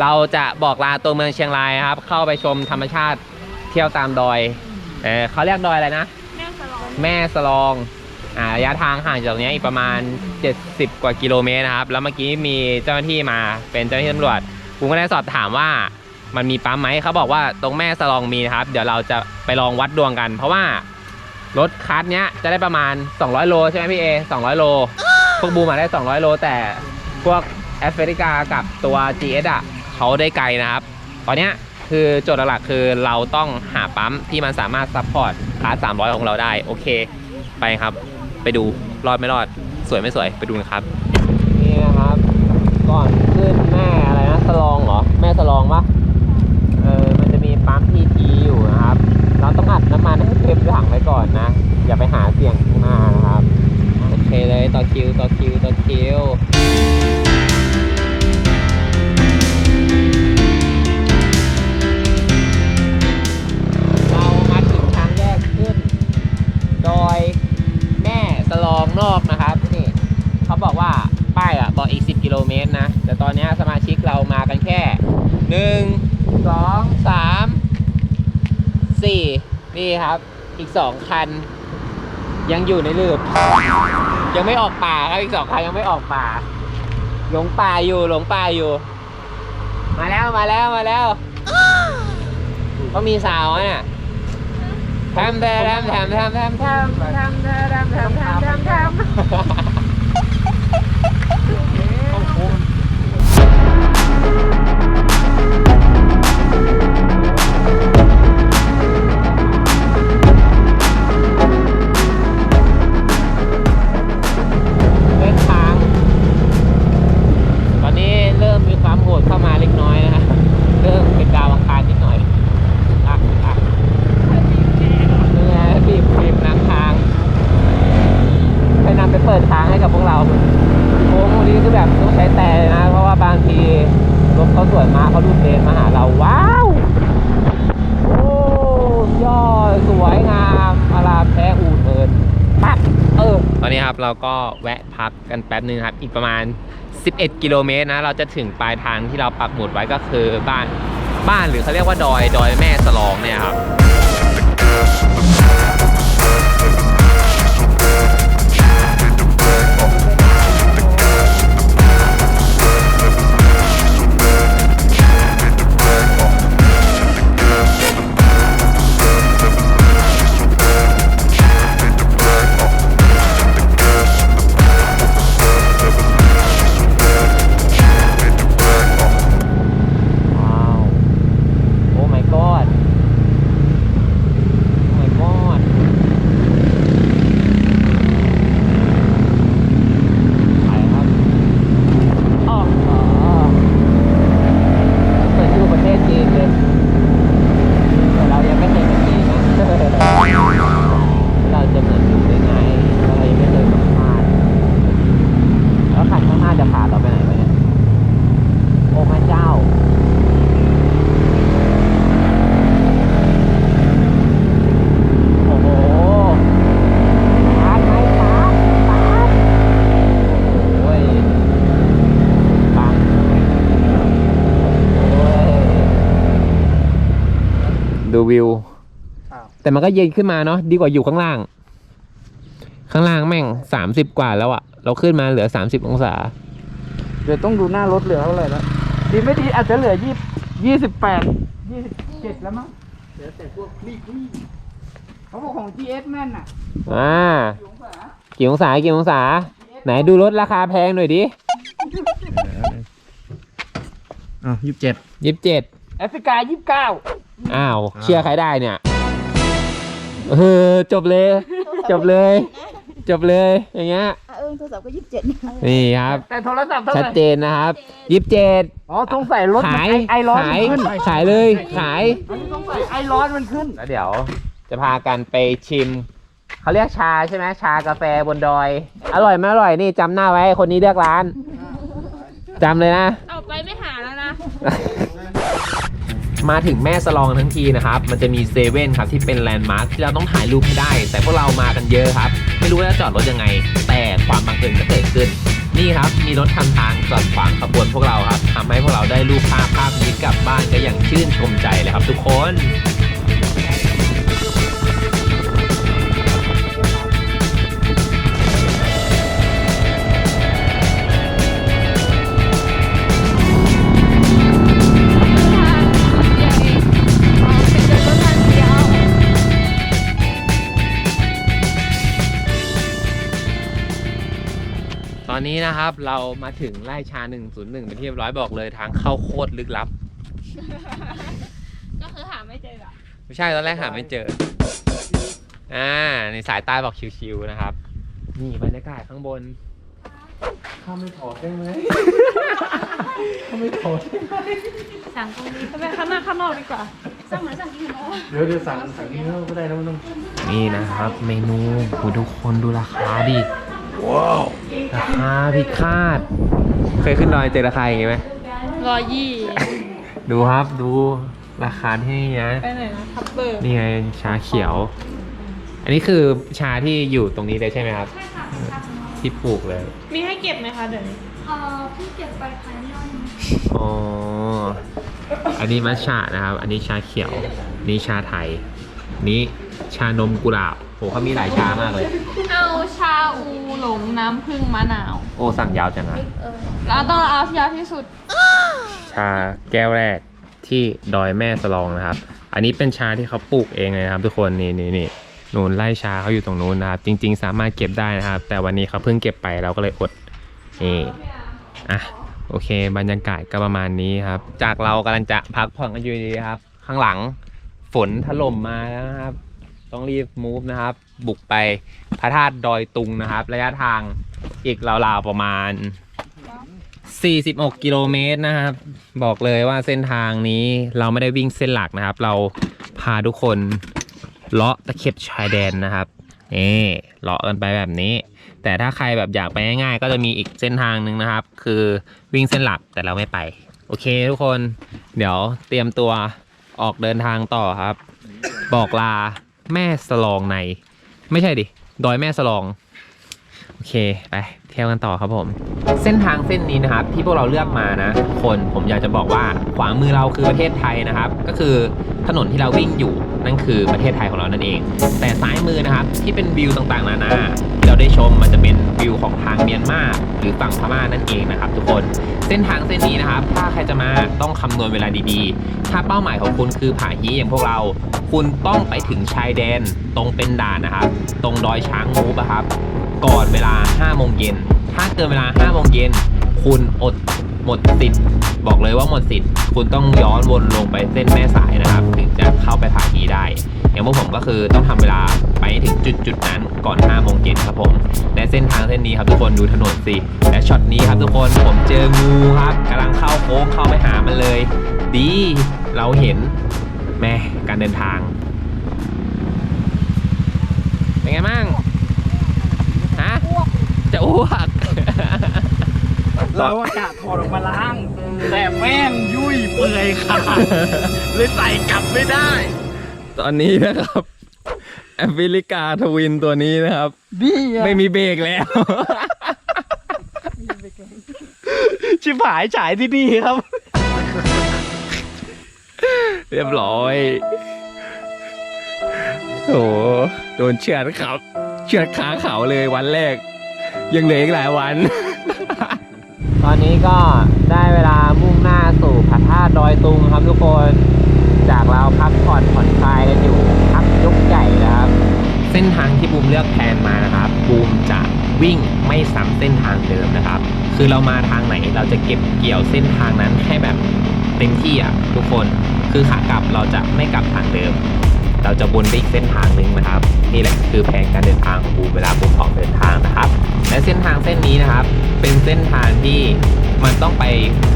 เราจะบอกลาตัวเมืองเชียงรายนะครับ เข้าไปชมธรรมชาติเที่ยวตามดอยเออเขาเรียกดอยอะไรนะ แม่สลองแม่สลองอ่าระยะทางห่างจากตรงนี้อีกประมาณ 70 กว่ากิโลเมตรนะครับ แล้วเมื่อกี้มีเจ้าหน้าที่มาเป็นเจ้าหน้าที่ตำรวจผมก็ได้สอบถามว่ามันมีปั๊มไหมเขาบอกว่าตรงแม่สลองมีนะครับ เดี๋ยวเราจะไปลองวัดดวงกัน เพราะว่ารถคัสเนี้ยจะได้ประมาณ 200 โลใช่ไหมพี่เอ200 โล พวกบูมมาได้ 200 โล แต่พวกแอฟริกากับตัว GS อะ เขาได้ไกลนะครับ ตอนเนี้ยคือโจทย์หลักๆคือเราต้องหาปั๊มที่มันสามารถซัพพอร์ตคลาส300ของเราได้ โอเค ไปครับ ไปดูรอดไม่รอด สวยไม่สวยไปดูนะครับ นี่นะครับ ก่อนขึ้นแม่อะไรนะสลองเหรอ แม่สลองปะเออมันจะมีปั๊มทีทีอยู่นะครับ เราต้องอัดน้ำมันให้เต็มถังไว้ก่อนนะ อย่าไปหาเสี่ยงข้างหน้านะครับ โอเคเลยต่อคิวต่อคิวต่อคิว 1 2 3 4นี่ครับ อีก2คัน ยังอยู่ในลืบยังไม่ออกป่าครับอีกสองคันยังไม่ออกป่า หลงป่าอยู่หลงป่าอยู่ มาแล้วมาแล้วมาแล้วก็มีสาวอะแทมแทมแทมแทมแทมแทมแทมแทมแทมแทมแทม เขาสวยมากเขาดูเลนมาหาเราว้าว โอ้ยอดสวยงามอารามแท้อูดเอินปั๊บเออตอนนี้ครับเราก็แวะพักกันแป๊บนึงครับ อีกประมาณ 11 กิโลเมตรนะ เราจะถึงปลายทางที่เราปักหมุดไว้ก็คือบ้านบ้านหรือเขาเรียกว่าดอย ดอยแม่สลองเนี่ยครับ วิวอ้าวแต่มันก็เย็นขึ้นมาเนาะดีกว่าอยู่ข้างล่าง ข้างล่างแม่งสามสิบกว่าแล้วอะเราขึ้นมาเหลือสามสิบองศา เดี๋ยวต้องดูหน้ารถเหลือเท่าไหร่แล้วดีไม่ดีอาจจะเหลือยี่ยี่สิบแปดยี่สิบเจ็ดแล้วมั้งเหลือแต่พวกรีบวิ่งเขาบอกของ GS แม่นน่ะอ่าอยู่องศากี่องศากี่องศา ไหนดูรถราคาแพงหน่อยดิอะยี่สิบเจ็ดยี่สิบเจ็ดแอฟริกายี่สิบเก้า อ้าวเชื่อใครได้เนี่ยเออจบเลย จบเลย จบเลยอย่างเงี้ยเออโทรศัพท์ก็ยี่สิบเจ็ดนี่ครับ แต่โทรศัพท์เท่าชัดไหร่เจนนะครับยี่สิบเจ็ดอ๋อสงสัยรถมันขายไอไอร้อนขายมันขึ้นขายเลยขายอันนี้สงสัยไอร้อนมันขึ้น แล้วเดี๋ยว จะพากันไปชิมเขาเรียกชาใช่ไหมชากาแฟบนดอย อร่อยไหมอร่อยนี่จำหน้าไว้คนนี้เลือกร้านจำเลยนะ เอาไปไม่หาแล้วนะ มาถึงแม่สลองทั้งทีนะครับ มันจะมีเซเว่นครับที่เป็นแลนด์มาร์คที่เราต้องถ่ายรูปให้ได้ แต่พวกเรามากันเยอะครับ ไม่รู้ว่าจะจอดรถยังไง แต่ความบังเอิญก็เกิดขึ้น นี่ครับ มีรถทำทางจอดขวางขบวนพวกเราครับทำให้พวกเราได้รูปภาพภาพนี้กลับบ้านก็อย่างชื่นชมใจเลยครับทุกคน นนี้นะครับ เรามาถึงไร่ชา 101 เป็นที่เรียบร้อยบอกเลยทางเข้าโคตรลึกลับ ก็คือหาไม่เจออะไม่ใช่ตอนแรกหาไม่เจอ อ่า ในสายใต้บอกชิวๆนะครับ นี่บรรยากาศข้างบน ข้าไม่ถอดได้ไหม ข้าไม่ถอดได้ไหมสั่งตรงนี้ไปข้างหน้าข้างนอกดีกว่า สั่งเหมือนสั่งกินเนาะเดี๋ยวเดี๋ยวสั่งสั่งนี้ก็ได้แล้วไม่ต้อง นี่นะครับ เมนูโหทุกคนดูราคาดิ ว้าวราคาพิฆาต เคยขึ้นดอยเจอราคาอย่างงี้ไหมรอยยี่ดูครับดูราคาที่นี่นะ ไปไหนนะทับเบิร์นี่ไงชาเขียว อันนี้คือชาที่อยู่ตรงนี้เลยใช่ไหมครับที่ปลูกเลย มีให้เก็บไหมคะเดี๋ยวนี้เอ่อพี่เก็บไปภายในห้องอ๋อ อันนี้มัชชะนะครับ อันนี้ชาเขียว นี่ชาไทย นี่ชานมกุหลาบโหเขามีหลายชามากเลย เอาชาอูหลงน้ำผึ้งมะนาว โอ้สั่งยาวจังนะแล้วต้องเอาที่ยาวที่สุด ชาแก้วแรกที่ดอยแม่สลองนะครับ อันนี้เป็นชาที่เขาปลูกเองเลยนะครับทุกคนนี่นี่นี่นูนไล่ชาเขาอยู่ตรงนู้นนะครับ จริง ๆ สามารถเก็บได้นะครับ แต่วันนี้เขาเพิ่งเก็บไปเราก็เลยอดนี่อะโอเค บรรยากาศก็ประมาณนี้ครับ จากเรากำลังจะพักผ่อนกันอยู่ดีครับ ข้างหลัง ฝนถล่มมาแล้วนะครับ ต้องรีบมูฟนะครับ บุกไปพระธาตุดอยตุงนะครับ ระยะทางอีกราวๆประมาณ 46 กิโลเมตรนะครับ บอกเลยว่าเส้นทางนี้เราไม่ได้วิ่งเส้นหลักนะครับ เราพาทุกคนเลาะตะเข็บชายแดนนะครับนี่เลาะกันไปแบบนี้ แต่ถ้าใครแบบอยากไปง่ายๆ ก็จะมีอีกเส้นทางหนึ่งนะครับ คือวิ่งเส้นหลักแต่เราไม่ไป โอเคทุกคน เดี๋ยวเตรียมตัว ออกเดินทางต่อครับ บอกลาแม่สลองใน ไม่ใช่ดิ ดอยแม่สลอง โอเค ไปเที่ยวกันต่อครับผม เส้นทางเส้นนี้นะครับ ที่พวกเราเลือกมานะทุกคนผมอยากจะบอกว่าขวามือเราคือประเทศไทยนะครับ ก็คือถนนที่เราวิ่งอยู่นั่นคือประเทศไทยของเรานั่นเอง แต่ซ้ายมือนะครับที่เป็นวิวต่างๆนานา เราได้ชมมันจะเป็นวิวของทางเมียนมาหรือฝั่งพม่านั่นเองนะครับ ทุกคนเส้นทางเส้นนี้นะครับ ถ้าใครจะมาต้องคำนวณเวลาดีๆ ถ้าเป้าหมายของคุณคือผาฮีอย่างพวกเรา คุณต้องไปถึงชายแดนตรงเป็นด่านนะครับ ตรงดอยช้างมูฟอะครับ ก่อนเวลา5โมงเย็นถ้าเกินเวลา5โมงเย็นคุณอดหมดสิทธิ์บอกเลยว่าหมดสิทธิ์ คุณต้องย้อนวนลงไปเส้นแม่สายนะครับ ถึงจะเข้าไปผาฮีได้อย่างพวกผมก็คือต้องทำเวลา ไปถึงจุดจุดๆนั้นก่อน5โมงเย็นครับผมและเส้นทางเส้นนี้ครับทุกคนดูถนนสิและช็อตนี้ครับทุกคนผมเจองูครับกำลังเข้าโค้งเข้าไปหามันเลย ดีเราเห็นแม่การเดินทาง เป็นไงบ้างฮะจะอ้วกเราอากาศถอดออกมาล้าง แต่แม่งยุ่ยเปื่อยขาดเลยใส่กลับไม่ได้ ตอนนี้นะครับแอฟริกาทวินตัวนี้นะครับ นี่อะไม่มีเบรกแล้ว ชิบหายฉายที่นี่ครับ เรียบร้อย โอ้โหโดนเชือดครับ เชือดขาเขาเลยวันแรก ยังเหลืออีกหลายวัน ตอนนี้ก็ได้เวลามุ่งหน้าสู่พระธาตุดอยตุงครับทุกคน จากเราพักผ่อนผ่อนคลายกันอยู่พักยกใหญ่นะครับ เส้นทางที่บูม เลือกแพลนมานะครับบูมจะวิ่งไม่ซ้ำเส้นทางเดิมนะครับ คือเรามาทางไหนเราจะเก็บเกี่ยวเส้นทางนั้นให้แบบเต็มที่อะทุกคนคือขากลับเราจะไม่กลับทางเดิม เราจะวนไปอีกเส้นทางหนึ่งนะครับนี่แหละคือแผนการเดินทางของบูมเวลาบูมออกเดินทางนะครับ และเส้นทางเส้นนี้นะครับ เป็นเส้นทางที่มันต้องไป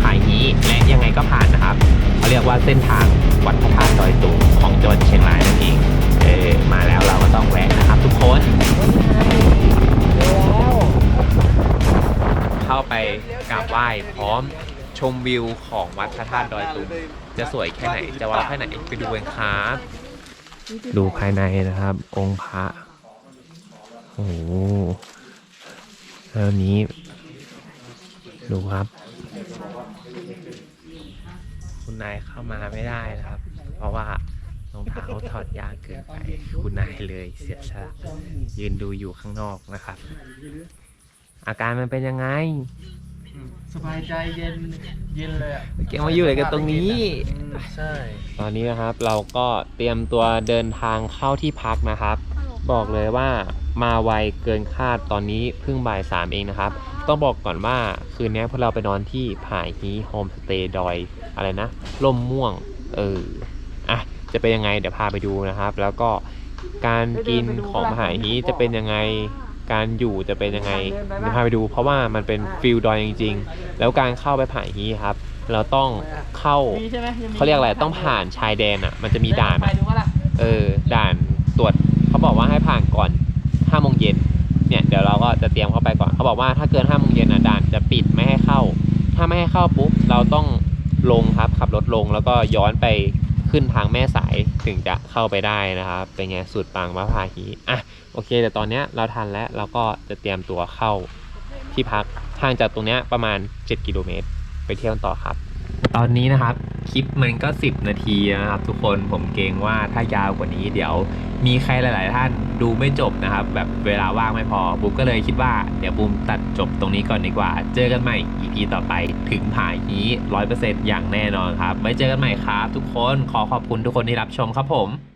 ผาฮีและยังไงก็ผ่านนะครับเขาเรียกว่าเส้นทางวัดพระธาตุดอยตุงของจังหวัดเชียงรายนั่นเอง มาแล้วเราก็ต้องแวะนะครับทุกคน เข้าไปกราบไหว้พร้อมชมวิวของวัดพระธาตุดอยตุงจะสวยแค่ไหน จะว้าวแค่ไหนไปดูกันครับดูภายในนะครับ องค์พระโอ้โหแล้วนี้ ดูครับ คุณนายเข้ามาไม่ได้นะครับ เพราะว่า รองเท้าถอดยากเกินไป คุณนายเลยเสียสละยืนดูอยู่ข้างนอกนะครับ อาการมันเป็นยังไง สบายใจเย็นเย็นเลยอะเกมมาอยู่ไหนกันตรงนี้ใช่ ตอนนี้นะครับเราก็เตรียมตัวเดินทางเข้าที่พักนะครับ บอกเลยว่ามาไวเกินคาดตอนนี้เพิ่งบ่ายสามเองนะครับ ต้องบอกก่อนว่าคืนนี้พวกเราไปนอนที่ผายฮีโฮมสเตย์ดอยอะไรนะล่มม่วง เอออะ จะเป็นยังไงเดี๋ยวพาไปดูนะครับ แล้วก็การกินของผายฮีจะเป็นยังไงการอยู่จะเป็นยังไงเดี๋ยวพาไปดู เพราะว่ามันเป็นฟิลดอยจริง ๆ แล้วการเข้าไปผ่ายฮีครับ เราต้องเข้าเขาเรียกอะไรต้องผ่านชายแดนอะ มันจะมีด่านไปอะดูว่าล่ะเออด่านตรวจเขาบอกว่าให้ผ่านก่อน5โมงเย็นเนี่ยเดี๋ยวเราก็จะเตรียมเข้าไปก่อนเขาบอกว่าถ้าเกิน5โมงเย็นอะด่านจะปิดไม่ให้เข้า ถ้าไม่ให้เข้าปุ๊บเราต้องลงครับขับรถลงแล้วก็ย้อนไป ขึ้นทางแม่สายถึงจะเข้าไปได้นะครับ เป็นไงสุดปังมะพาวฮีอะโอเคแต่ตอนเนี้ยเราทันแล้วเราก็จะเตรียมตัวเข้าที่พักห่างจากตรงเนี้ยประมาณ 7 กิโลเมตร ไปเที่ยวต่อครับ ตอนนี้นะครับ คลิปมันก็ 10 นาทีนะครับทุกคนผมเกรงว่าถ้ายาวกว่านี้เดี๋ยวมีใครหลาย ๆ ท่านดูไม่จบนะครับ แบบเวลาว่างไม่พอบูมก็เลยคิดว่าเดี๋ยวบูมตัดจบตรงนี้ก่อนดีกว่า เจอกันใหม่ EP ต่อไปถึงผ่านนี้ร้อยเปอร์เซ็นต์อย่างแน่นอนครับไว้เจอกันใหม่ครับ ทุกคนขอขอบคุณทุกคนที่รับชมครับผม